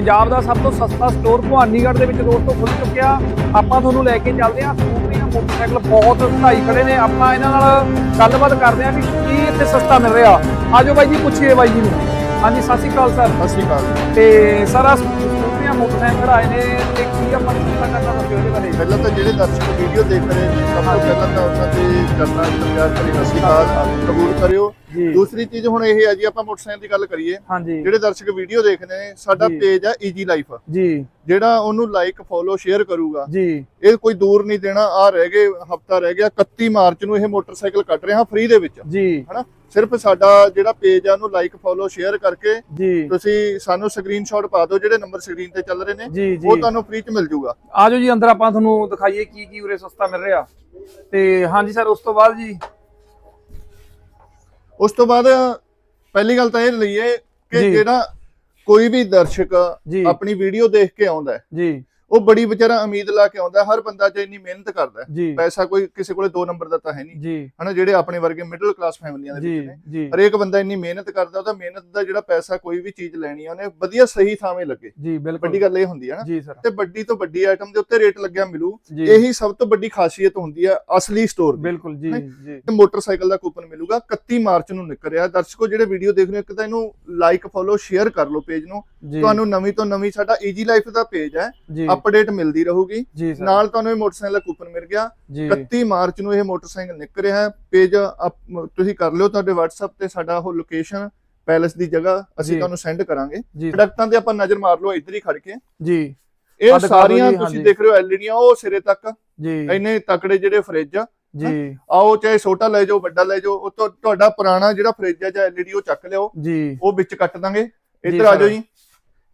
ਪੰਜਾਬ ਦਾ ਸਭ ਤੋਂ ਸਸਤਾ ਸਟੋਰ ਭਵਾਨੀਗੜ੍ਹ ਦੇ ਵਿੱਚ ਦੋਸਤੋ ਖੁੱਲ ਚੁੱਕਿਆ। ਆਪਾਂ ਤੁਹਾਨੂੰ ਲੈ ਕੇ ਚੱਲਦੇ ਹਾਂ। ਸਕੂਟਰੀਆਂ ਮੋਟਰਸਾਈਕਲ ਬਹੁਤ ਢਾਈ ਖੜੇ ਨੇ। ਆਪਾਂ ਇਹਨਾਂ ਨਾਲ ਗੱਲਬਾਤ ਕਰਦੇ ਹਾਂ ਵੀ ਕੀ ਇੱਥੇ ਸਸਤਾ ਮਿਲ ਰਿਹਾ। ਆਜੋ ਬਾਈ ਜੀ ਪੁੱਛੀਏ ਬਾਈ ਜੀ ਨੂੰ। ਹਾਂਜੀ ਸਤਿ ਸ਼੍ਰੀ ਅਕਾਲ ਸਰ। ਸਤਿ ਸ਼੍ਰੀ ਅਕਾਲ ਤੇ ਸਰ ਆ ਸਕੂਟਰੀਆਂ ਮੋਟਰਸਾਈਕਲ ਆਏ ਨੇ ਤੇ ਕੀ ਆਪਾਂ ਨੂੰ ਪਤਾ ਕਰਨਾ ਦੱਸਿਓ ਇਹਦੇ ਬਾਰੇ? ਪਹਿਲਾਂ ਤਾਂ ਜਿਹੜੇ ਦਰਸ਼ਕ ਵੀਡੀਓ ਦੇਖ ਰਹੇ ਨੇ ਸਭ ਤੋਂ ਪਹਿਲਾਂ ਤਾਂ ਉਹਨਾਂ ਦੇ ਚਰਨਾਂ ਵਿੱਚ ਪਿਆਰ ਭਰੀ ਸਤਿ ਸ਼੍ਰੀ ਅਕਾਲ। ਕਬੂਲ ਕਰਿਓ। ਦੂਸਰੀ ਚੀਜ਼ ਹੁਣ ਇਹ ਹੈ ਜੀ ਆਪਾਂ ਮੋਟਰਸਾਈਕਲ ਦੀ ਗੱਲ ਕਰੀਏ ਜਿਹੜੇ ਦਰਸ਼ਕ ਵੀਡੀਓ ਦੇਖਦੇ ਨੇ ਸਾਡਾ। ਪੇਜ ਆ ਈਜੀ ਲਾਈਫ ਜੀ। ਜਿਹੜਾ ਉਹਨੂੰ ਲਾਈਕ ਫੋਲੋ ਸ਼ੇਅਰ ਕਰੂਗਾ। ਜੀ। ਇਹ ਕੋਈ ਦੂਰ ਨਹੀਂ ਦੇਣਾ ਆ ਰਹਿ ਗਏ ਹਫਤਾ ਰਹਿ ਗਿਆ 31 ਮਾਰਚ ਨੂੰ ਇਹ ਮੋਟਰਸਾਈਕਲ ਕੱਟ ਰਹੇ ਹਾਂ ਫ੍ਰੀ ਦੇ ਵਿੱਚ। ਜੀ। ਹਨਾ? ਸਿਰਫ ਸਾਡਾ ਜਿਹੜਾ ਪੇਜ ਆ ਉਹਨੂੰ ਲਾਈਕ ਫੋਲੋ ਸ਼ੇਅਰ ਕਰਕੇ ਜੀ। ਤੁਸੀਂ ਸਾਨੂੰ ਸਕਰੀਨਸ਼ਾਟ ਪਾ ਦਿਓ ਜਿਹੜੇ ਨੰਬਰ ਸਕਰੀਨ ਤੇ ਚੱਲ ਰਹੇ ਨੇ ਉਹ ਤੁਹਾਨੂੰ ਫ੍ਰੀ ਚ ਮਿਲ ਜਾਊਗਾ ਆਜੋ ਜੀ ਅੰਦਰ ਆਪਾਂ ਤੁਹਾਨੂੰ ਦਿਖਾਈਏ ਕੀ ਕੀ ਉਰੇ ਸਸਤਾ ਮਿਲ ਰਿਹਾ। ਤੇ ਹਾਂਜੀ ਸਰ ਉਸ ਤੋਂ ਬਾਅਦ ਜੀ ਉਸ ਤੋਂ ਬਾਅਦ ਪਹਿਲੀ ਗੱਲ ਤਾਂ ਇਹ ਲਈਏ ਕਿ ਜੀ। ਜਿਹੜਾ ਕੋਈ ਵੀ ਦਰਸ਼ਕ ਜੀ। ਆਪਣੀ ਵੀਡੀਓ ਦੇਖ ਕੇ ਆਉਂਦਾ ਹੈ ਜੀ ਉਹ ਬੜੀ ਵਿਚਾਰਾ ਉਮੀਦ ਲਾ ਕੇ ਆਉਂਦਾ। ਹਰ ਬੰਦਾ ਜੇ ਇੰਨੀ ਮਿਹਨਤ ਕਰਦਾ ਪੈਸਾ ਕੋਈ ਕਿਸੇ ਕੋਲੇ 2 ਨੰਬਰ ਦਾ ਤਾਂ ਹੈ ਨਹੀਂ। ਹਨਾ ਜਿਹੜੇ ਆਪਣੇ ਵਰਗੇ ਮਿਡਲ ਕਲਾਸ ਫੈਮਲੀਆਂ ਦੇ ਵਿੱਚ ਨੇ। ਹਰੇਕ ਬੰਦਾ ਇੰਨੀ ਮਿਹਨਤ ਕਰਦਾ ਉਹਦਾ ਮਿਹਨਤ ਦਾ ਜਿਹੜਾ ਪੈਸਾ ਕੋਈ ਵੀ ਚੀਜ਼ ਲੈਣੀ ਆ ਉਹਨੇ ਵਧੀਆ ਸਹੀ ਥਾਵੇਂ ਲੱਗੇ। ਜੀ ਬਿਲਕੁਲ। ਵੱਡੀ ਗੱਲ ਇਹ ਹੁੰਦੀ ਹੈ ਨਾ। ਤੇ ਵੱਡੀ ਤੋਂ ਵੱਡੀ ਆਈਟਮ ਦੇ ਉੱਤੇ ਰੇਟ ਲੱਗਿਆ ਮਿਲੂ ਇਹੀ ਸਭ ਤੋਂ ਵੱਡੀ ਖਾਸੀਅਤ ਹੁੰਦੀ ਹੈ ਅਸਲੀ ਸਟੋਰ ਦੀ। ਬਿਲਕੁਲ ਜੀ ਤੇ ਮੋਟਰਸਾਈਕਲ ਦਾ ਕੂਪਨ ਮਿਲੂਗਾ 31 ਮਾਰਚ ਨੂੰ ਨਿਕਲ ਰਿਹਾ। ਦਰਸ਼ਕੋ ਜਿਹੜੇ ਵੀਡੀਓ ਦੇਖ ਰਹੇ ਹੋ ਇੱਕ ਤਾਂ ਇਹਨੂੰ ਲਾਈਕ ਫੋਲੋ ਸ਼ੇਅਰ ਕਰ ਲਓ ਪੇਜ ਨੂੰ। ਤੁਹਾਨੂੰ ਨਵੀਂ ਤੋਂ ਨਵੀਂ ਸਾਡਾ ਈਜੀ ਲਾਈਫ ਦਾ ਪੇਜ ਹੈ। ਅਪਡੇਟ ਮਿਲਦੀ ਰਹੂਗੀ। ਨਾਲ ਤੁਹਾਨੂੰ ਇਹ ਮੋਟਰਸਾਈਕਲ ਦਾ ਕੂਪਨ ਮਿਲ ਗਿਆ। ਜੀ। 31 ਮਾਰਚ ਨੂੰ ਇਹ ਮੋਟਰਸਾਈਕਲ ਨਿਕਲ ਰਿਹਾ ਹੈ। ਪੇਜ ਤੁਸੀਂ ਕਰ ਲਿਓ ਤੁਹਾਡੇ WhatsApp ਤੇ ਸਾਡਾ ਉਹ ਲੋਕੇਸ਼ਨ ਪੈਲਸ ਦੀ ਜਗ੍ਹਾ ਅਸੀਂ। ਤੁਹਾਨੂੰ ਸੈਂਡ ਕਰਾਂਗੇ। ਪ੍ਰੋਡਕਟਾਂ ਤੇ ਆਪਾਂ ਨਜ਼ਰ ਮਾਰ ਲਓ ਇੱਧਰ ਹੀ ਖੜ ਕੇ। ਜੀ। ਇਹ ਸਾਰੀਆਂ ਤੁਸੀਂ। ਦੇਖ ਰਹੇ ਹੋ ਐਲਈਡੀਆਂ ਉਹ ਸਿਰੇ ਤੱਕ। ਜੀ। ਇੰਨੇ ਤਕੜੇ ਜਿਹੜੇ ਫ੍ਰਿਜ ਆ ਜੀ। ਆਓ ਚਾਹੇ ਛੋਟਾ ਲੈ ਜਾਓ ਵੱਡਾ ਲੈ ਜਾਓ ਉਹ ਤੁਹਾਡਾ ਪੁਰਾਣਾ ਜਿਹੜਾ ਫ੍ਰਿਜ ਹੈ ਜਾਂ ਐਲਈਡੀ ਉਹ ਚੱਕ ਲਿਓ ਜੀ। ਉਹ ਵਿੱਚ ਕੱਟ ਦਾਂਗੇ। ਇੱਧਰ ਆ। ਜਾਓ ਜੀ।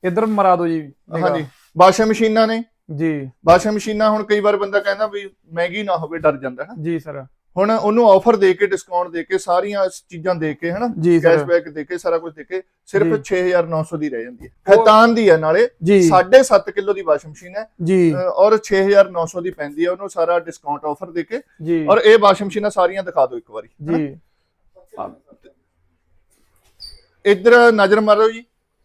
ਇਧਰ ਮਰਾ ਦਿਓ ਜੀ। ਹਾਂਜੀ। ਵਾਸ਼ਿੰਗ ਮਸ਼ੀਨਾਂ ਨੇ। ਜੀ। ਵਾਸ਼ਿੰਗ ਮਸ਼ੀਨਾਂ ਹੁਣ ਕਈ ਵਾਰ ਬੰਦਾ ਕਹਿੰਦਾ ਵੀ ਮਹਿੰਗੀ ਨਾ ਹੋਵੇ ਡਰ ਜਾਂਦਾ ਹੈ ਜੀ ਸਰ। ਹੁਣ ਉਹਨੂੰ ਆਫਰ ਦੇ ਕੇ ਡਿਸਕਾਊਂਟ ਦੇ ਕੇ ਸਾਰੀਆਂ ਚੀਜ਼ਾਂ ਦੇ ਕੇ ਹਨਾ ਕੈਸ਼ਬੈਕ ਦੇ ਕੇ ਸਾਰਾ ਕੁਝ ਦੇ ਕੇ ਸਿਰਫ ਜੀ। 6900 ਦੀ ਰਹਿ ਜਾਂਦੀ ਹੈ। ਖੈਤਾਨ ਦੀ ਹੈ ਨਾਲੇ ਜੀ। 7.5 ਕਿਲੋ ਦੀ ਵਾਸ਼ਿੰਗ ਮਸ਼ੀਨ ਹੈ। ਜੀ। ਔਰ 6900 ਦੀ ਪੈਂਦੀ ਹੈ ਉਹਨੂੰ ਸਾਰਾ ਡਿਸਕਾਊਂਟ ਆਫਰ ਦੇ ਕੇ। ਜੀ। ਔਰ ਇਹ ਵਾਸ਼ਿੰਗ ਮਸ਼ੀਨਾਂ ਸਾਰੀਆਂ ਦਿਖਾ ਦਿਓ ਇੱਕ ਵਾਰੀ ਜੀ। ਇੱਧਰ ਨਜ਼ਰ ਮਾਰੋ ਜੀ।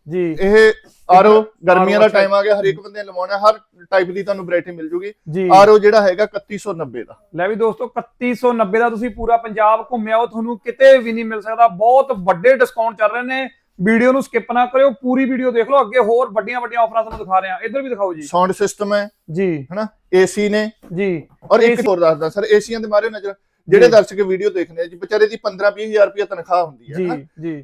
ਜੀ। ਇਹ ਆਰਓ ਗਰਮੀਆਂ ਦਾ। ਟਾਈਮ ਆ ਗਿਆ ਹਰੇਕ ਬੰਦੇ ਨੇ ਲਵਾਉਣਾ ਹਰ ਟਾਈਪ ਦੀ ਤੁਹਾਨੂੰ ਵੈਰਾਈਟੀ ਮਿਲ ਜੂਗੀ। ਆਰਓ ਜਿਹੜਾ ਹੈਗਾ 3190 ਦਾ। ਲੈ ਵੀ ਦੋਸਤੋ 3190 ਦਾ ਤੁਸੀਂ ਪੂਰਾ ਪੰਜਾਬ ਘੁੰਮਿਆ ਹੋ ਤੁਹਾਨੂੰ ਕਿਤੇ ਵੀ ਨਹੀਂ ਮਿਲ ਸਕਦਾ। ਬਹੁਤ ਵੱਡੇ ਡਿਸਕਾਊਂਟ ਚੱਲ ਰਹੇ ਨੇ। ਵੀਡੀਓ ਨੂੰ ਸਕਿਪ ਨਾ ਕਰਿਓ ਪੂਰੀ ਵੀਡੀਓ ਦੇਖ ਲਓ ਅੱਗੇ ਹੋਰ ਵੱਡੀਆਂ ਵੱਡੀਆਂ ਆਫਰਾਂ ਤੁਹਾਨੂੰ ਦਿਖਾ ਰਹੇ ਹਾਂ। ਇੱਧਰ ਵੀ ਦਿਖਾਓ ਜੀ। ਸਾਊਂਡ ਸਿਸਟਮ ਹੈ। ਜੀ। ਹਨਾ? ਏਸੀ ਨੇ। ਜੀ। ਔਰ ਇੱਕ ਹੋਰ ਦੱਸਦਾ ਸਰ ਏਸੀਆਂ ਦੇ ਮਾਰੇ ਨਜ਼ਰ। ਜਿਹੜੇ। ਦਰਸ਼ਕ ਵੀਡੀਓ ਦੇਖਦੇ ਆ ਜੀ ਵਿਚਾਰੇ ਦੀ 15 20000 ਰੁਪਏ ਤਨਖਾਹ ਹੁੰਦੀ ਹੈ ਜੀ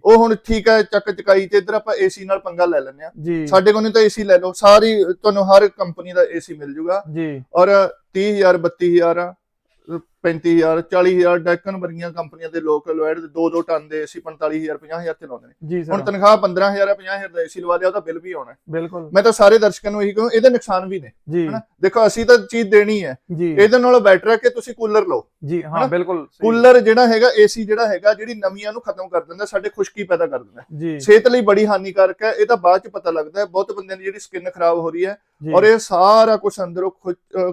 ਉਹ ਹੁਣ ਠੀਕ ਹੈ ਚੱਕ ਚਕਾਈ ਤੇ ਇੱਧਰ ਆਪਾਂ ਏਸੀ ਨਾਲ ਪੰਗਾ ਲੈ ਲੈਂਦੇ ਆ ਸਾਡੇ ਕੋਲ ਨਹੀਂ ਤਾਂ ਏਸੀ ਲੈ ਲਓ ਸਾਰੀ ਤੁਹਾਨੂੰ ਹਰ ਕੰਪਨੀ ਦਾ ਏਸੀ ਮਿਲ ਜੂਗਾ। ਜੀ। ਔਰ 30000 32000 35000 40000 ਡੈਕਨ ਵਰਗੀਆਂ ਕੰਪਨੀਆਂ ਦੇ ਲੋਕ ਲੋਇਡ ਦੇ 2-2 ਟਨ ਦੇ ਏਸੀ 45000 50000 ਤੇ ਲਾਉਂਦੇ ਨੇ। ਹੁਣ ਤਨਖਾਹ 15000 50000 ਦਾ ਏਸੀ ਲਵਾ ਲਿਆ ਉਹਦਾ ਬਿੱਲ ਵੀ ਆਉਣਾ ਹੈ। ਬਿਲਕੁਲ। ਮੈਂ ਤਾਂ ਸਾਰੇ ਦਰਸ਼ਕਾਂ ਨੂੰ ਇਹੀ ਕਹਾਂ ਇਹਦੇ ਨੁਕਸਾਨ ਵੀ ਨੇ ਹਨਾ? ਦੇਖੋ ਅਸੀਂ ਤਾਂ ਚੀਜ਼ ਦੇਣੀ ਹੈ। ਇਹਦੇ ਨਾਲੋਂ ਬੈਟਰ ਹੈ ਕਿ ਤੁਸੀਂ ਕੂਲਰ ਲਓ। ਜੀ ਹਾਂ? ਬਿਲਕੁਲ। ਕੂਲਰ ਜਿਹੜਾ ਹੈਗਾ ਏਸੀ ਜਿਹੜਾ ਹੈਗਾ ਜਿਹੜੀ ਨਮੀਆਂ ਨੂੰ ਖਤਮ ਕਰ ਦਿੰਦਾ ਸਾਡੇ ਖੁਸ਼ਕੀ ਪੈਦਾ ਕਰ ਦਿੰਦਾ। ਸਿਹਤ ਲਈ ਬੜੀ ਹਾਨੀਕਾਰਕ ਹੈ ਇਹ ਤਾਂ ਬਾਅਦ ਚ ਪਤਾ ਲੱਗਦਾ ਹੈ ਬਹੁਤ ਬੰਦਿਆਂ ਦੀ ਜਿਹੜੀ ਸਕਿਨ ਖਰਾਬ ਹੋ ਰਹੀ ਹੈ ਔਰ ਇਹ ਸਾਰਾ ਕੁਝ ਅੰਦਰੋਂ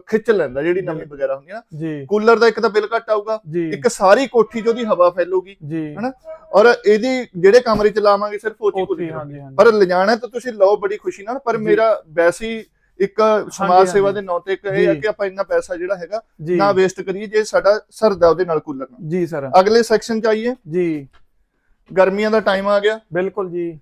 ਖਿੱਚ ਲੈਂਦਾ ਜਿਹੜੀ ਨਮੀ ਵਗੈਰਾ ਹੁੰਦੀ ਹੈ ਨਾ। ਕੂਲਰ ਦਾ ਇੱਕ ਤਾਂ ਬਿੱਲ ਘੱਟ ਆਊਗਾ ਇੱਕ ਸਾਰੀ ਕੋਠੀ 'ਚ ਉਹਦੀ ਹਵਾ ਫੈਲੂਗੀ ਹਨਾ? ਔਰ ਇਹਦੀ ਜਿਹੜੇ ਕਮਰੇ ਚ ਲਾਵਾਂਗੇ ਸਿਰਫ ਉਹ ਹਾਂਜੀ ਪਰ ਲਿਜਾਣਾ ਤਾਂ ਤੁਸੀਂ ਲਓ ਬੜੀ ਖੁਸ਼ੀ ਨਾਲ ਪਰ। ਮੇਰਾ ਵੈਸੇ ਇੱਕ ਸਮਾਜ ਸੇਵਾ। ਦੇ ਨਾਂ ਤੇ ਇੱਕ ਇਹ ਹੈ ਜੀ। ਕਿ ਆਪਾਂ ਇੰਨਾ ਪੈਸਾ ਜਿਹੜਾ ਹੈਗਾ ਨਾ ਵੇਸਟ ਕਰੀਏ ਜੇ ਸਾਡਾ ਸਰਦਾ ਉਹਦੇ ਨਾਲ ਕੂਲਰ ਨਾਲ ਜੀ ਸਰ। ਅਗਲੇ ਸੈਕਸ਼ਨ ਚ ਆਈਏ। ਜੀ। ਗਰਮੀਆਂ ਦਾ ਟਾਈਮ ਆ ਗਿਆ। ਬਿਲਕੁਲ ਜੀ।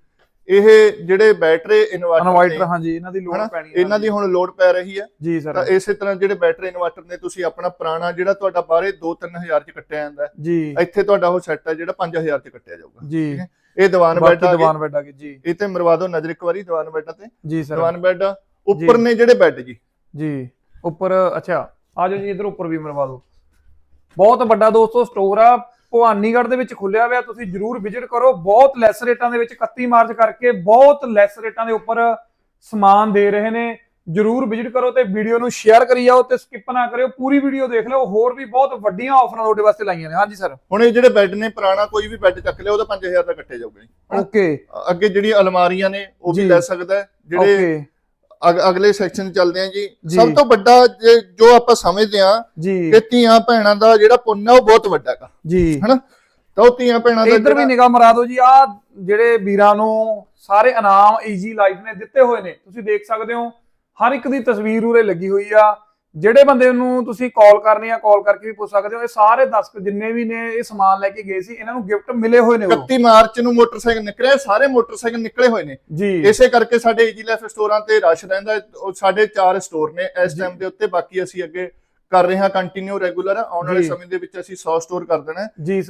ਇਹ ਜਿਹੜੇ ਬੈਟਰੀ ਇਨਵਰਟਰ ਹਾਂਜੀ ਇਹਨਾਂ ਦੀ ਹਨਾ? ਪੈਣੀ ਹੈ ਇਹਨਾਂ ਦੀ ਹੁਣ ਲੋਡ ਪੈ ਰਹੀ ਹੈ ਜੀ ਤਾਂ ਸਰ ਇਸੇ ਤਰ੍ਹਾਂ ਜਿਹੜੇ ਬੈਟਰੀ ਇਨਵਰਟਰ ਨੇ ਤੁਸੀਂ ਆਪਣਾ ਪੁਰਾਣਾ ਜਿਹੜਾ ਤੁਹਾਡਾ ਬਾਹਰੇ 2-3000 ਚ ਕੱਟਿਆ ਜਾਂਦਾ ਜੀ। ਇੱਥੇ ਤੁਹਾਡਾ ਉਹ ਸੈੱਟ ਹੈ ਜਿਹੜਾ 5000 ਚ ਕੱਟਿਆ ਜਾਊਗਾ ਜੀ। ਠੀਕ ਹੈ। ਇਹ ਦੀਵਾਨ ਬੈੱਡ ਆ ਦੀਵਾਨ ਬੈੱਡ ਆ ਜੀ। ਇਹ ਤੇ ਮਰਵਾ ਦਿਓ ਨਜ਼ਰ ਇੱਕ ਵਾਰੀ ਦੀਵਾਨ ਬੈੱਡਾਂ ਤੇ। ਜੀ ਸਰ। ਦੀਵਾਨ ਬੈੱਡ। ਉੱਪਰ। ਨੇ ਜਿਹੜੇ ਬੈੱਡ ਜੀ? ਜੀ ਉੱਪਰ ਅੱਛਾ ਆ ਜਾਓ ਜੀ ਇਧਰ ਉੱਪਰ ਵੀ ਮਰਵਾ ਦਿਓ। ਬਹੁਤ ਵੱਡਾ ਦੋਸਤੋ ਸਟੋਰ ਆ ਭਵਾਨੀਗੜ੍ਹ ਦੇ ਵਿੱਚ ਖੁੱਲਿਆ ਹੋਇਆ ਤੁਸੀਂ ਜਰੂਰ ਵਿਜ਼ਿਟ ਕਰੋ। ਬਹੁਤ ਲੈਸ ਰੇਟਾਂ ਦੇ ਵਿੱਚ 31 ਮਾਰਚ ਕਰਕੇ ਬਹੁਤ ਲੈਸ ਰੇਟਾਂ ਦੇ ਉੱਪਰ ਸਮਾਨ ਦੇ ਰਹੇ ਨੇ। ਜਰੂਰ ਵਿਜ਼ਿਟ ਕਰੋ ਤੇ ਵੀਡੀਓ ਨੂੰ ਸ਼ੇਅਰ ਕਰੀ ਜਾਓ ਤੇ ਸਕਿਪ ਨਾ ਕਰਿਓ। ਪੂਰੀ ਵੀਡੀਓ ਦੇਖ ਲਓ ਹੋਰ ਵੀ ਬਹੁਤ ਵੱਡੀਆਂ ਆਫਰਾਂ ਤੁਹਾਡੇ ਵਾਸਤੇ ਲਾਈਆਂ ਨੇ। ਹਾਂਜੀ ਸਰ ਹੁਣ ਇਹ ਜਿਹੜੇ ਬੈੱਡ ਨੇ ਪੁਰਾਣਾ ਕੋਈ ਵੀ ਬੈੱਡ ਚੱਕ ਲਿਆ ਉਹਦਾ 5000 ਦਾ ਕੱਟਿਆ ਜਾਊਗਾ? ਓਕੇ ਅੱਗੇ ਜਿਹੜੀ ਅਲਮਾਰੀਆਂ ਨੇ ਉਹ ਵੀ। ਲੈ ਸਕਦਾ ਜਿਹੜੇ ਅਗਲੇ ਸੈਕਸ਼ਨ ਚੱਲਦੇ ਆ ਜੀ। ਸਭ ਤੋਂ ਵੱਡਾ ਜੇ- ਆਪਾਂ ਸਮਝਦੇ ਆ ਕਿ ਧੀਆਂ ਭੈਣਾਂ ਦਾ ਜਿਹੜਾ ਪੁੰਨ ਹੈ ਉਹ ਬਹੁਤ ਵੱਡਾ ਹੈਗਾ ਜੀ। ਹਨਾ? ਤਾਂ ਉਹ ਧੀਆਂ ਭੈਣਾਂ ਦਾ ਇੱਧਰ ਵੀ ਨਿਗਾਹ ਮਰਾ ਦਿਓ ਜੀ। ਆ ਜਿਹੜੇ ਵੀਰਾਂ ਨੂੰ ਸਾਰੇ ਇਨਾਮ ਈਜੀ ਲਾਈਫ ਨੇ ਦਿੱਤੇ ਹੋਏ ਨੇ। ਤੁਸੀਂ ਦੇਖ ਸਕਦੇ ਹੋ ਹਰ ਇੱਕ ਦੀ ਤਸਵੀਰ ਉਰੇ ਲੱਗੀ ਹੋਈ ਆ। ਜਿਹੜੇ ਬੰਦੇ ਨੂੰ ਤੁਸੀਂ ਕਾਲ ਕਰਨੀ ਆ ਕਾਲ ਕਰਕੇ ਵੀ ਪੁੱਛ ਸਕਦੇ ਹੋ ਇਹ ਸਾਰੇ ਦਰਸ਼ਕ ਜਿੰਨੇ ਵੀ ਨੇ ਇਹ ਸਮਾਨ ਲੈ ਕੇ ਗਏ ਸੀ ਇਹਨਾਂ ਨੂੰ ਗਿਫਟ ਮਿਲੇ ਹੋਏ ਨੇ ਉਹ। 31 ਮਾਰਚ ਨੂੰ ਮੋਟਰਸਾਈਕਲ ਨਿਕਲੇ ਸਾਰੇ ਮੋਟਰਸਾਈਕਲ ਨਿਕਲੇ ਹੋਏ ਨੇ। ਜੀ। ਇਸੇ ਕਰਕੇ ਸਾਡੇ ਈਜੀ ਲਾਈਫ ਸਟੋਰਾਂ ਤੇ ਰਸ਼ ਰਹਿੰਦਾ ਸਾਡੇ ਚਾਰ ਸਟੋਰ ਨੇ ਇਸ। ਟਾਈਮ ਦੇ ਉੱਤੇ ਬਾਕੀ ਅਸੀਂ ਅੱਗੇ ਕਰ ਰਹੇ ਹਾਂ ਕੰਟੀਨਿਊ ਰੈਗੂਲਰ ਆਉਣ ਵਾਲੇ। ਸਮੇਂ ਦੇ ਵਿੱਚ ਅਸੀਂ 100 ਸਟੋਰ ਕਰ ਦੇਣਾ।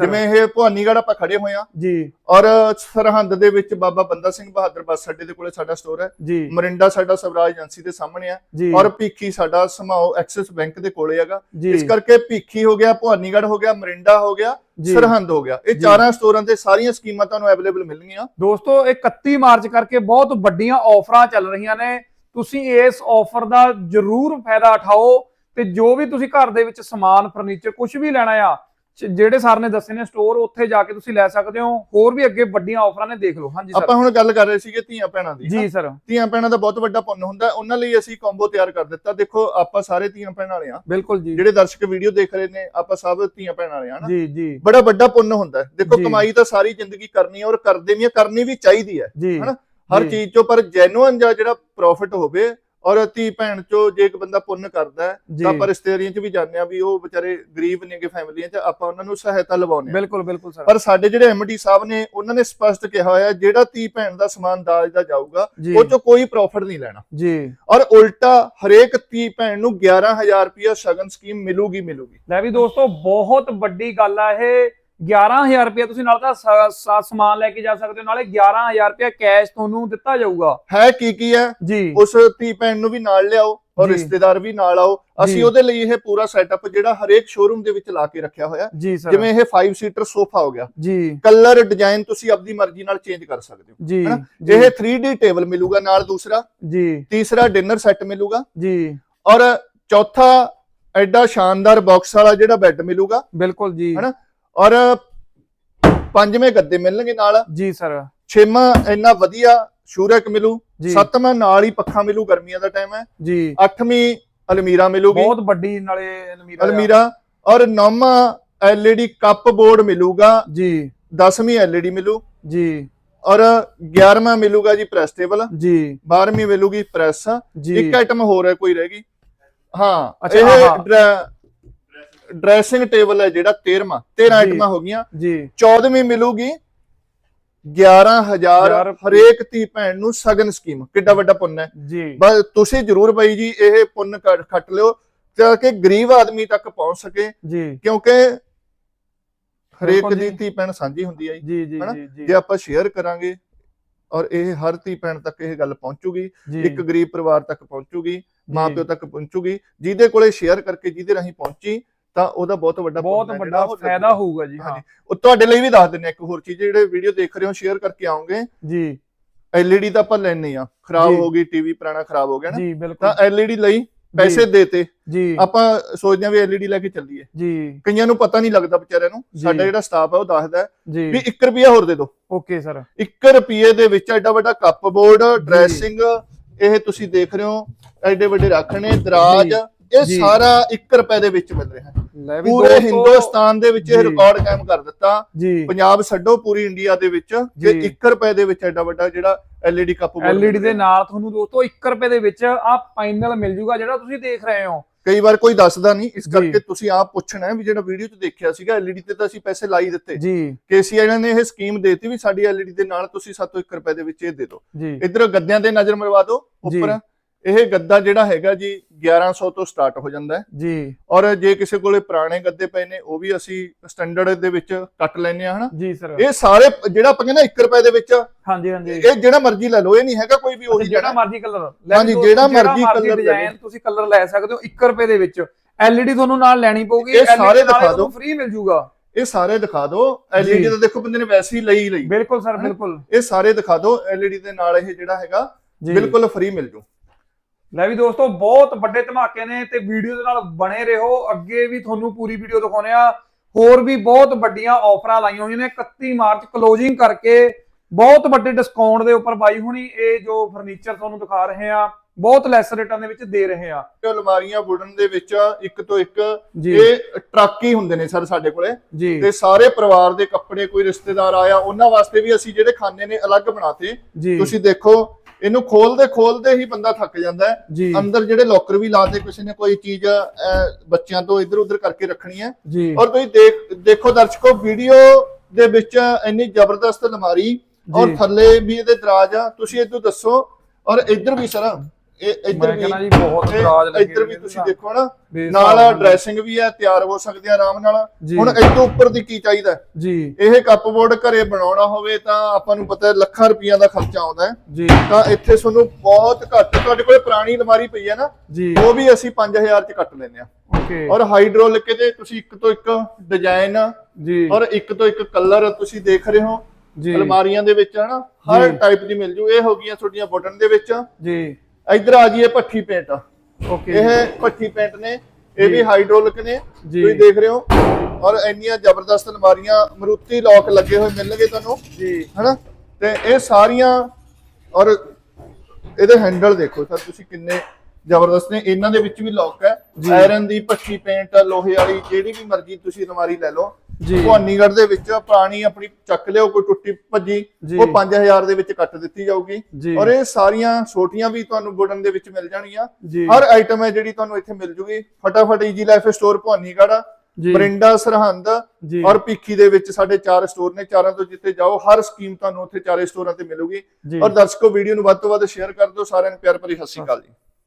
ਜਿਵੇਂ ਇਹ ਭਵਾਨੀਗੜ੍ਹ ਆਪਾਂ ਖੜੇ ਹੋਏ ਹਾਂ। ਜੀ। ਔਰ ਸਰਹੰਦ ਦੇ ਵਿੱਚ ਬਾਬਾ ਬੰਦਾ ਸਿੰਘ ਬਹਾਦਰ ਬੱਸ ਅੱਡੇ ਦੇ ਕੋਲੇ ਸਾਡਾ ਸਟੋਰ ਹੈ। ਮਰਿੰਡਾ ਸਾਡਾ ਸਵਰਾਜ ਏਜੰਸੀ ਦੇ ਸਾਹਮਣੇ ਆ ਔਰ ਭੀਖੀ ਸਾਡਾ ਸਮਾਓ ਐਕਸਿਸ ਬੈਂਕ ਦੇ ਕੋਲੇ ਹੈਗਾ। ਇਸ ਕਰਕੇ ਭੀਖੀ ਹੋ ਗਿਆ ਭਵਾਨੀਗੜ੍ਹ ਹੋ ਗਿਆ ਮਰਿੰਡਾ ਹੋ ਗਿਆ। ਸਰਹੰਦ ਹੋ ਗਿਆ। ਇਹ। ਚਾਰਾਂ ਸਟੋਰਾਂ ਤੇ ਸਾਰੀਆਂ ਸਕੀਮਾਂ ਤੁਹਾਨੂੰ ਅਵੇਲੇਬਲ ਮਿਲਣਗੀਆਂ। ਦੋਸਤੋ ਇਹ 31 ਮਾਰਚ ਕਰਕੇ ਬਹੁਤ ਵੱਡੀਆਂ ਆਫਰਾਂ ਚੱਲ ਰਹੀਆਂ ਨੇ। ਤੁਸੀਂ ਇਸ ਆਫਰ ਦਾ ਜ਼ਰੂਰ ਫਾਇਦਾ ਉਠਾਓ। ਤੇ ਜੋ ਵੀ ਤੁਸੀਂ ਘਰ ਦੇ ਵਿੱਚ ਸਮਾਨ ਫਰਨੀਚਰ ਕੁਝ ਵੀ ਲੈਣਾ ਆ ਜਿਹੜੇ ਸਰ ਨੇ ਦੱਸੇ ਨੇ ਸਟੋਰ ਉੱਥੇ ਜਾ ਕੇ ਤੁਸੀਂ ਲੈ ਸਕਦੇ ਹੋ ਹੋਰ ਵੀ ਅੱਗੇ ਵੱਡੀਆਂ ਆਫਰਾਂ ਨੇ ਦੇਖ ਲਓ ਹਾਂਜੀ ਆਪਾਂ ਸਰ ਹੁਣ ਗੱਲ ਕਰ ਰਹੇ ਸੀਗੇ ਧੀਆਂ ਭੈਣਾਂ ਦੀ ਜੀ ਸਰ ਧੀਆਂ ਭੈਣਾਂ ਦਾ ਬਹੁਤ ਵੱਡਾ ਪੁੰਨ ਹੁੰਦਾ। ਉਹਨਾਂ ਲਈ ਅਸੀਂ ਕੰਬੋ ਤਿਆਰ ਕਰ ਦਿੱਤਾ ਦੇਖੋ ਆਪਾਂ ਸਾਰੇ ਧੀਆਂ ਭੈਣਾਂ ਵਾਲੇ ਆ ਬਿਲਕੁਲ ਜੀ ਜਿਹੜੇ ਦਰਸ਼ਕ ਵੀਡੀਓ ਦੇਖ ਰਹੇ ਨੇ ਆਪਾਂ ਸਭ ਧੀਆਂ ਭੈਣਾਂ ਵਾਲੇ ਆ ਨਾ ਜੀ ਜੀ ਬੜਾ ਵੱਡਾ ਪੁੰਨ ਹੁੰਦਾ। ਦੇਖੋ। ਕਮਾਈ ਤਾਂ ਸਾਰੀ ਜ਼ਿੰਦਗੀ ਕਰਨੀ ਹੈ ਔਰ ਕਰਦੇ ਵੀ ਕਰਨੀ ਵੀ ਚਾਹੀਦੀ ਹੈ ਹਨਾ? ਹਰ। ਚੀਜ਼ ਚੋਂ ਪਰ ਜੈਨੂਅਨ ਜਿਹੜਾ ਪ੍ਰੋਫਿਟ ਹੋਵੇ ਔਰ ਧੀ ਭੈਣ ਚੋਂ ਜੇ ਇੱਕ ਬੰਦਾ ਪੁੰਨ ਕਰਦਾ ਹੈ ਤਾਂ ਆਪਾਂ ਰਿਸ਼ਤੇਦਾਰੀਆਂ 'ਚ ਵੀ ਜਾਂਦੇ ਆ ਵੀ ਉਹ ਵਿਚਾਰੇ ਗਰੀਬ ਨੇਗੇ ਫੈਮਲੀਆਂ 'ਚ ਆਪਾਂ ਉਹਨਾਂ ਨੂੰ ਸਹਾਇਤਾ ਲਵਾਉਂਦੇ ਆ ਬਿਲਕੁਲ ਬਿਲਕੁਲ ਸਰ। ਪਰ ਸਾਡੇ ਜਿਹੜੇ ਐਮਡੀ ਸਾਹਿਬ ਨੇ ਉਹਨਾਂ ਨੇ ਸਪਸ਼ਟ ਕਿਹਾ ਹੋਇਆ ਜਿਹੜਾ ਧੀ ਭੈਣ ਦਾ ਸਮਾਨ ਦਾਜ ਦਾ ਜਾਊਗਾ ਉਹ ਚੋਂ ਕੋਈ ਪ੍ਰੋਫਿਟ ਨਹੀਂ ਲੈਣਾ। ਜੀ। ਔਰ ਉਲਟਾ ਹਰੇਕ ਧੀ ਭੈਣ ਨੂੰ 11000 ਰੁਪਇਆ ਸ਼ਗਨ ਸਕੀਮ ਮਿਲੂਗੀ ਮਿਲੂਗੀ। ਲੈ ਵੀ ਦੋਸਤੋ ਬਹੁਤ ਵੱਡੀ ਗੱਲ ਆ ਇਹ। 11000 ਰੁਪਏ ਤੁਸੀਂ ਨਾਲ ਤਾਂ ਸਮਾਨ ਲੈ ਕੇ ਜਾ ਸਕਦੇ ਹੋ ਨਾਲੇ 11000 ਰੁਪਏ ਕੈਸ਼ ਤੁਹਾਨੂੰ ਦਿੱਤਾ ਜਾਊਗਾ। ਹੈ ਕੀ ਕੀ ਹੈ? ਜੀ। ਉਸ ਧੀ ਭੈਣ ਨੂੰ ਵੀ ਨਾਲ ਲਿਆਓ ਔਰ। ਰਿਸ਼ਤੇਦਾਰ ਵੀ ਨਾਲ ਆਓ। ਅਸੀਂ ਉਹਦੇ ਲਈ ਇਹ ਪੂਰਾ ਸੈਟਅਪ ਜਿਹੜਾ ਹਰੇਕ ਸ਼ੋਰੂਮ ਦੇ ਵਿੱਚ ਲਾ ਕੇ ਰੱਖਿਆ ਹੋਇਆ। ਜਿਵੇਂ ਇਹ 5 ਸੀਟਰ ਸੋਫਾ ਹੋ ਗਿਆ। ਜੀ। ਕਲਰ ਡਿਜ਼ਾਈਨ ਤੁਸੀਂ ਆਪਦੀ ਮਰਜ਼ੀ ਨਾਲ ਚੇਂਜ ਕਰ ਸਕਦੇ ਹੋ। ਜੀ ਹਨਾ? ਜੀ, ਇਹ 3D ਟੇਬਲ ਮਿਲੂਗਾ ਨਾਲ ਦੂਸਰਾ। ਜੀ। ਤੀਸਰਾ ਡਿਨਰ ਸੈੱਟ ਮਿਲੂਗਾ। ਜੀ। ਔਰ ਚੌਥਾ ਐਡਾ ਸ਼ਾਨਦਾਰ ਬਾਕਸ ਵਾਲਾ ਜਿਹੜਾ ਬੈੱਡ ਮਿਲੂਗਾ। ਬਿਲਕੁਲ ਜੀ। ਹਨਾ? ਔਰ ਪੰਜਵੇਂ ਗੱਦੇ ਮਿਲਣਗੇ ਨਾਲ। ਜੀ ਸਰ। ਛੇਵਾਂ ਇੰਨਾ ਵਧੀਆ ਸ਼ੂਰਕ ਮਿਲੂ ਸੱਤਵਾਂ ਨਾਲ ਹੀ ਪੱਖਾ ਮਿਲੂ ਗਰਮੀਆਂ ਦਾ ਟਾਈਮ ਹੈ। ਜੀ। ਅੱਠਵੀਂ ਅਲਮੀਰਾ ਮਿਲੂਗੀ। ਬਹੁਤ ਵੱਡੀ ਨਾਲੇ ਅਲਮੀਰਾ। ਅਲਮੀਰਾ। ਔਰ ਨੌਵਾਂ ਐਲਈਡੀ ਕੱਪ ਬੋਰਡ ਮਿਲੂਗਾ। ਜੀ। 10ਵੀਂ ਐਲਈਡੀ ਮਿਲੂ। ਜੀ। ਔਰ 11ਵਾਂ ਮਿਲੂਗਾ ਜੀ ਪ੍ਰੈਸ ਟੇਬਲ ਜੀ। 12ਵੀਂ ਮਿਲੂਗੀ ਪ੍ਰੈਸ ਜੀ। ਇੱਕ ਆਈਟਮ ਹੋਰ ਹੈ ਕੋਈ ਰਹਿ ਗਈ। ਹਾਂ ਅੱਛਾ, ਇਹ ਡਰੈਸਿੰਗ ਟੇਬਲ ਹੈ ਜਿਹੜਾ 13ਵਾਂ 13 ਜੀ। ਆਈਟਮਾਂ ਹੋ ਗਈਆਂ। ਜੀ। 14ਵੀਂ ਮਿਲੂਗੀ 11000 ਯਾਰ- ਹਰੇਕ ਧੀ ਭੈਣ ਨੂੰ ਸਗਨ ਸਕੀਮ ਕਿੱਡਾ ਵੱਡਾ ਪੁੰਨ ਹੈ। ਜੀ। ਬਸ ਤੁਸੀਂ ਜਰੂਰ ਬਈ ਜੀ ਇਹ ਪੁੰਨ ਖੱਟ ਲਿਓ ਤਾਂ ਕਿ ਗਰੀਬ ਆਦਮੀ ਤੱਕ ਪਹੁੰਚ ਸਕੇ। ਜੀ। ਕਿਉਂਕਿ ਹਰੇਕ ਦੀ। ਧੀ ਭੈਣ ਸਾਂਝੀ ਹੁੰਦੀ ਹੈ ਜੀ। ਜੀ ਜੀ ਹਨਾ? ਜੀ ਆਪਾਂ ਸ਼ੇਅਰ ਕਰਾਂਗੇ ਔਰ ਇਹ ਹਰ ਧੀ ਭੈਣ ਤੱਕ ਇਹ ਗੱਲ ਪਹੁੰਚੂਗੀ ਇੱਕ ਗਰੀਬ ਪਰਿਵਾਰ ਤੱਕ ਪਹੁੰਚੂਗੀ। ਮਾਪਿਓ ਤੱਕ ਪਹੁੰਚੂਗੀ ਜਿਹਦੇ ਕੋਲੇ ਸ਼ੇਅਰ ਕਰਕੇ ਜਿਹਦੇ ਰਾਹੀਂ ਪਹੁੰਚੀ ਤਾਂ ਉਹਦਾ ਬਹੁਤ ਵੱਡਾ ਬਹੁਤ ਵੱਡਾ ਫਾਇਦਾ। ਹੋਊਗਾ ਜੀ ਹਾਂ। ਉਹ ਤੁਹਾਡੇ ਲਈ ਵੀ ਦੱਸ ਦਿੰਨੇ ਇੱਕ ਹੋਰ ਚੀਜ਼ ਜਿਹੜੇ ਵੀਡੀਓ ਦੇਖ ਰਹੇ ਹੋ ਸ਼ੇਅਰ ਕਰਕੇ ਆਉਂਗੇ ਜੀ। ਐਲਈਡੀ ਤਾਂ ਆਪਾਂ ਲੈਣੇ ਆ ਖਰਾਬ। ਹੋ ਗਈ ਟੀਵੀ ਪੁਰਾਣਾ ਖਰਾਬ ਹੋ ਗਿਆ ਨਾ। ਤਾਂ ਐਲਈਡੀ ਲਈ ਪੈਸੇ ਦੇਤੇ। ਜੀ। ਆਪਾਂ ਸੋਚਦੇ ਆ ਵੀ ਐਲਈਡੀ ਲੈ ਕੇ ਚੱਲੀਏ। ਜੀ। ਕਈਆਂ ਨੂੰ ਪਤਾ ਨਹੀਂ ਲੱਗਦਾ ਵਿਚਾਰਿਆਂ ਨੂੰ। ਸਾਡਾ ਜਿਹੜਾ ਸਟਾਫ ਹੈ ਉਹ ਦੱਸਦਾ ਵੀ 1 ਰੁਪਿਆ ਹੋਰ ਦੇ ਦਿਓ। Okay sir. 1 ਰੁਪਏ ਦੇ ਵਿੱਚ ਐਡਾ ਵੱਡਾ ਕੱਪ ਬੋਰਡ ਡਰੈਸਿੰਗ ਇਹ ਤੁਸੀਂ ਦੇਖ ਰਹੇ ਹੋ। ਐਡੇ ਵੱਡੇ ਰੱਖਣੇ ਦਰਾਜ। ਇਹ। ਸਾਰਾ 1 ਰੁਪਏ ਦੇ ਵਿੱਚ ਮਿਲ ਰਿਹਾ ਹੈ ਪੂਰੇ ਦੋਸਤੋ- ਹਿੰਦੁਸਤਾਨ ਦੇ ਵਿੱਚ ਇਹ। ਰਿਕਾਰਡ ਕਾਇਮ ਕਰ ਦਿੱਤਾ ਪੰਜਾਬ ਛੱਡੋ ਪੂਰੀ ਇੰਡੀਆ ਦੇ ਵਿੱਚ ਕਿ ਜੀ। 1 ਰੁਪਏ ਦੇ ਵਿੱਚ ਐਡਾ ਵੱਡਾ ਜਿਹੜਾ ਐਲਈਡੀ ਕੱਪ ਐਲਈਡੀ ਦੇ। ਨਾਲ ਤੁਹਾਨੂੰ ਦੋਸਤੋ 1 ਰੁਪਏ ਦੇ ਵਿੱਚ ਆ ਪੈਨਲ ਮਿਲ ਜੂਗਾ ਜਿਹੜਾ ਤੁਸੀਂ ਦੇਖ ਰਹੇ ਹੋ ਕਈ ਵਾਰ ਕੋਈ ਦੱਸਦਾ ਨਹੀਂ ਇਸ। ਕਰਕੇ ਤੁਸੀਂ ਆਪ ਪੁੱਛਣਾ ਹੈ ਵੀ ਜਿਹੜਾ ਵੀਡੀਓ 'ਚ ਦੇਖਿਆ ਸੀਗਾ ਐਲਈਡੀ ਤੇ ਤਾਂ ਅਸੀਂ ਪੈਸੇ ਲਾਈ ਦਿੱਤੇ ਜੀ ਕੇਸੀਆਈ ਨੇ ਇਹ ਸਕੀਮ ਦੇਤੀ ਵੀ ਸਾਡੀ ਐਲਈਡੀ ਦੇ ਨਾਲ ਤੁਸੀਂ ਸਾਤੋਂ 1 ਰੁਪਏ ਦੇ ਵਿੱਚ ਇਹ ਦੇ ਦਿਓ ਇਧਰ ਗੱਦਿਆਂ ਤੇ ਨਜ਼ਰ ਮਰਵਾ ਦਿਓ। ਉੱਪਰ ਇਹ ਗੱਦਾ ਜਿਹੜਾ ਹੈਗਾ ਜੀ 1100 ਤੋਂ ਸਟਾਰਟ ਹੋ ਜਾਂਦਾ ਹੈ। ਜੀ। ਔਰ ਜੇ ਕਿਸੇ ਕੋਲੇ ਪੁਰਾਣੇ ਗੱਦੇ ਪਏ ਨੇ ਉਹ ਵੀ ਅਸੀਂ ਸਟੈਂਡਰਡ ਦੇ ਵਿੱਚ ਕੱਟ ਲੈਨੇ ਆ ਹਨਾ? ਜੀ ਸਰ। ਇਹ ਸਾਰੇ ਜਿਹੜਾ ਆਪਾਂ ਕਹਿੰਦੇ 1 ਰੁਪਏ ਦੇ ਵਿੱਚ ਹਾਂਜੀ ਹਾਂਜੀ। ਇਹ ਜਿਹੜਾ ਮਰਜ਼ੀ ਲੈ ਲਓ ਇਹ ਨਹੀਂ ਹੈਗਾ ਕੋਈ ਵੀ ਉਹੀ ਜਿਹੜਾ ਮਰਜ਼ੀ ਕਲਰ ਹਾਂਜੀ, ਜਿਹੜਾ ਮਰਜ਼ੀ ਲੈ ਡਿਜ਼ਾਈਨ ਤੁਸੀਂ ਕਲਰ ਲੈ ਸਕਦੇ ਹੋ 1 ਰੁਪਏ ਦੇ ਵਿੱਚ। ਐਲਈਡੀ ਤੁਹਾਨੂੰ ਨਾਲ ਲੈਣੀ ਪਊਗੀ ਇਹ ਸਾਰੇ ਦਿਖਾ ਦਿਓ। ਫ੍ਰੀ ਮਿਲ ਜੂਗਾ। ਇਹ ਸਾਰੇ ਦਿਖਾ ਦਿਓ। ਐਲਈਡੀ ਜੀ। ਤਾਂ ਦੇਖੋ ਬੰਦੇ ਨੇ ਵੈਸੇ ਹੀ ਲਈ ਲਈ। ਬਿਲਕੁਲ ਸਰ? ਬਿਲਕੁਲ। ਇਹ ਸਾਰੇ ਦਿਖਾ ਦਿਓ। ਐਲਈਡੀ ਦੇ ਨਾਲ ਇਹ ਜਿਹੜਾ ਹੈਗਾ ਬਿਲਕੁਲ ਫ੍ਰੀ ਮਿਲ ਜੂ। ਲੈ ਵੀ ਦੋਸਤੋ ਬਹੁਤ ਵੱਡੇ ਧਮਾਕੇ ਨੇ ਤੇ ਵੀਡੀਓ ਦੇ ਨਾਲ ਬਣੇ ਰਹੋ। ਅੱਗੇ ਵੀ ਤੁਹਾਨੂੰ ਪੂਰੀ ਵੀਡੀਓ ਦਿਖਾਉਣੇ ਆ ਹੋਰ ਵੀ ਬਹੁਤ ਵੱਡੀਆਂ ਆਫਰਾਂ ਲਾਈਆਂ ਹੋਈਆਂ ਨੇ। 31 ਮਾਰਚ ਕਲੋਜ਼ਿੰਗ ਕਰਕੇ ਬਹੁਤ ਵੱਡੇ ਡਿਸਕਾਊਂਟ ਦੇ ਉੱਪਰ ਬਾਈ ਹੁਣੀ ਇਹ ਜੋ ਫਰਨੀਚਰ ਤੁਹਾਨੂੰ ਦਿਖਾ ਰਹੇ ਆ ਬਹੁਤ ਲੈਸ ਰੇਟਾਂ ਦੇ ਵਿੱਚ ਦੇ ਰਹੇ ਆ ਇਹ ਅਲਮਾਰੀਆਂ ਵੁਡਨ ਦੇ ਵਿੱਚ ਇੱਕ ਤੋਂ ਇੱਕ ਇਹ ਟਰੱਕ ਹੀ ਹੁੰਦੇ ਨੇ ਸਰ ਸਾਡੇ ਕੋਲੇ। ਤੇ ਸਾਰੇ ਪਰਿਵਾਰ ਦੇ ਕੱਪੜੇ ਕੋਈ ਰਿਸ਼ਤੇਦਾਰ ਆਇਆ ਉਹਨਾਂ ਵਾਸਤੇ ਵੀ ਅਸੀਂ ਜਿਹੜੇ ਖਾਨੇ ਨੇ ਅਲੱਗ ਬਣਾਤੇ। ਤੁਸੀਂ ਦੇਖੋ ਇਹਨੂੰ ਖੋਲਦੇ ਖੋਲਦੇ ਹੀ ਬੰਦਾ ਥੱਕ ਜਾਂਦਾ ਹੈ। ਅੰਦਰ ਜਿਹੜੇ ਲੋਕਰ ਵੀ ਲਾਤੇ ਕਿਸੇ ਨੇ ਕੋਈ ਚੀਜ਼ ਬੱਚਿਆਂ ਤੋਂ ਇੱਧਰ ਉੱਧਰ ਕਰਕੇ ਰੱਖਣੀ ਹੈ। ਔਰ ਤੁਸੀਂ ਦੇਖ ਦੇਖੋ ਦਰਸ਼ਕੋ ਵੀਡੀਓ ਦੇ ਵਿੱਚ ਇੰਨੀ ਜ਼ਬਰਦਸਤ ਅਲਮਾਰੀ ਔਰ। ਥੱਲੇ ਵੀ ਇਹਦੇ ਦਰਾਜ ਆ। ਤੁਸੀਂ ਇਦੋਂ ਦੱਸੋ ਔਰ ਇੱਧਰ ਵੀ ਸਰ ਇਹ ਇੱਧਰ ਮੈਂ ਵੀ ਕਹਿੰਦਾ ਜੀ ਬਹੁਤ ਇਹ ਦਰਾਜ ਲੱਗੇ ਇੱਧਰ ਵੀ ਹੋਏ ਤੁਸੀਂ ਨੇ ਦੇਖੋ ਨਾ ਬੇਸਾਬ ਨਾਲ ਨਾਲ। ਡਰੈਸਿੰਗ ਵੀ ਹੈ ਤਿਆਰ ਹੋ ਸਕਦੇ ਆ ਆਰਾਮ ਨਾਲ। ਜੀ। ਹੁਣ ਇਸ ਤੋਂ ਉੱਪਰ ਦੀ ਕੀ ਚਾਹੀਦਾ? ਹੈ? ਜੀ। ਇਹ ਕੱਪਬੋਰਡ ਘਰੇ ਬਣਾਉਣਾ ਹੋਵੇ ਤਾਂ ਆਪਾਂ ਨੂੰ ਪਤਾ ਹੈ ਲੱਖਾਂ ਰੁਪਈਆ ਦਾ ਖਰਚਾ ਆਉਂਦਾ ਹੈ। ਜੀ। ਤਾਂ ਇੱਥੇ ਤੁਹਾਨੂੰ ਬਹੁਤ ਘੱਟ ਤੁਹਾਡੇ ਕੋਲ ਪੁਰਾਣੀ ਅਲਮਾਰੀ ਪਈ ਹੈ ਨਾ ਜੀ। ਉਹ ਵੀ ਅਸੀਂ 5000 ਚ ਕੱਟ ਲੈਂਦੇ ਆ ਓਕੇ। ਔਰ ਹਾਈਡ੍ਰੋਲਿਕ ਦੇ ਤੁਸੀਂ ਇੱਕ ਤੋਂ ਇੱਕ ਡਿਜ਼ਾਈਨ ਜੀ। ਔਰ ਇੱਕ ਤੋਂ ਇੱਕ ਕਲਰ ਤੁਸੀਂ ਦੇਖ ਰਹੇ ਹੋ। ਜੀ। ਅਲਮਾਰੀਆਂ ਦੇ ਵਿੱਚ ਹਨਾ ਹਰ ਜੀ। ਟਾਈਪ ਦੀ ਮਿਲ ਜੂ। ਇਹ ਹੋ ਗਈਆਂ ਤੁਹਾਡੀਆਂ ਬਟਨ ਦੇ ਵਿੱਚ। ਜੀ। ਇੱਧਰ ਆ ਜੀਏ ਭੱਠੀ ਪੇਂਟ। ਓਕੇ ਇਹ ਭੱਠੀ ਪੇਂਟ ਨੇ ਇਹ। ਵੀ ਹਾਈਡ੍ਰੋਲਿਕ ਨੇ। ਤੁਸੀਂ ਦੇਖ ਰਹੇ ਹੋ। ਔਰ ਇੰਨੀਆਂ ਜ਼ਬਰਦਸਤ ਅਲਮਾਰੀਆਂ ਮਰੂਤੀ ਲੌਕ ਲੱਗੇ ਹੋਏ ਮਿਲਣਗੇ ਤੁਹਾਨੂੰ। ਜੀ। ਹਨਾ? ਤੇ ਇਹ ਸਾਰੀਆਂ ਔਰ ਇਹਦੇ ਹੈਂਡਲ ਦੇਖੋ ਸਰ ਤੁਸੀਂ ਕਿੰਨੇ ਜ਼ਬਰਦਸਤ ਨੇ। ਇਹਨਾਂ ਦੇ ਵਿੱਚ ਵੀ ਲੌਕ ਹੈ। ਆਇਰਨ ਦੀ ਭੱਠੀ ਪੇਂਟ ਲੋਹੇ ਵਾਲੀ ਜਿਹੜੀ ਵੀ ਮਰਜ਼ੀ ਤੁਸੀਂ ਅਲਮਾਰੀ ਲੈ ਲਓ। ਭਵਾਨੀਗੜ੍ਹ ਦੇ ਵਿੱਚ ਪੁਰਾਣੀ ਆਪਣੀ ਚੱਕ ਲਿਓ ਕੋਈ ਟੁੱਟੀ ਭੱਜੀ। ਉਹ 5000 ਦੇ ਵਿੱਚ ਕੱਟ ਦਿੱਤੀ ਜਾਊਗੀ। ਔਰ ਇਹ ਸਾਰੀਆਂ ਛੋਟੀਆਂ ਵੀ ਤੁਹਾਨੂੰ ਵੁਡਨ ਦੇ ਵਿੱਚ ਮਿਲ ਜਾਣਗੀਆਂ। ਹਰ ਆਈਟਮ ਹੈ ਜਿਹੜੀ ਤੁਹਾਨੂੰ ਇੱਥੇ ਮਿਲ ਜੂਗੀ। ਫਟਾਫਟ ਈਜੀ ਲਾਈਫ ਸਟੋਰ ਭਵਾਨੀਗੜ੍ਹ ਜੀ। ਬਰਿੰਡਾ ਸਰਹੰਦ ਔਰ ਭਿੱਖੀ ਦੇ ਵਿੱਚ ਸਾਡੇ ਚਾਰ ਸਟੋਰ ਨੇ। ਚਾਰਾਂ ਤੋਂ ਜਿੱਥੇ ਜਾਓ ਹਰ ਸਕੀਮ ਤੁਹਾਨੂੰ ਉੱਥੇ ਚਾਰੇ ਸਟੋਰਾਂ ਤੇ ਮਿਲੂਗੀ। ਔਰ ਦਰਸ਼ਕੋ ਵੀਡੀਓ ਨੂੰ ਵੱਧ ਤੋਂ ਵੱਧ ਸ਼ੇਅਰ ਕਰ ਦਿਓ। ਸਾਰਿਆਂ ਨੂੰ ਪਿਆਰ ਭਰੀ ਸਤਿ ਸ਼੍ਰੀ ਅਕਾਲ ਜੀ।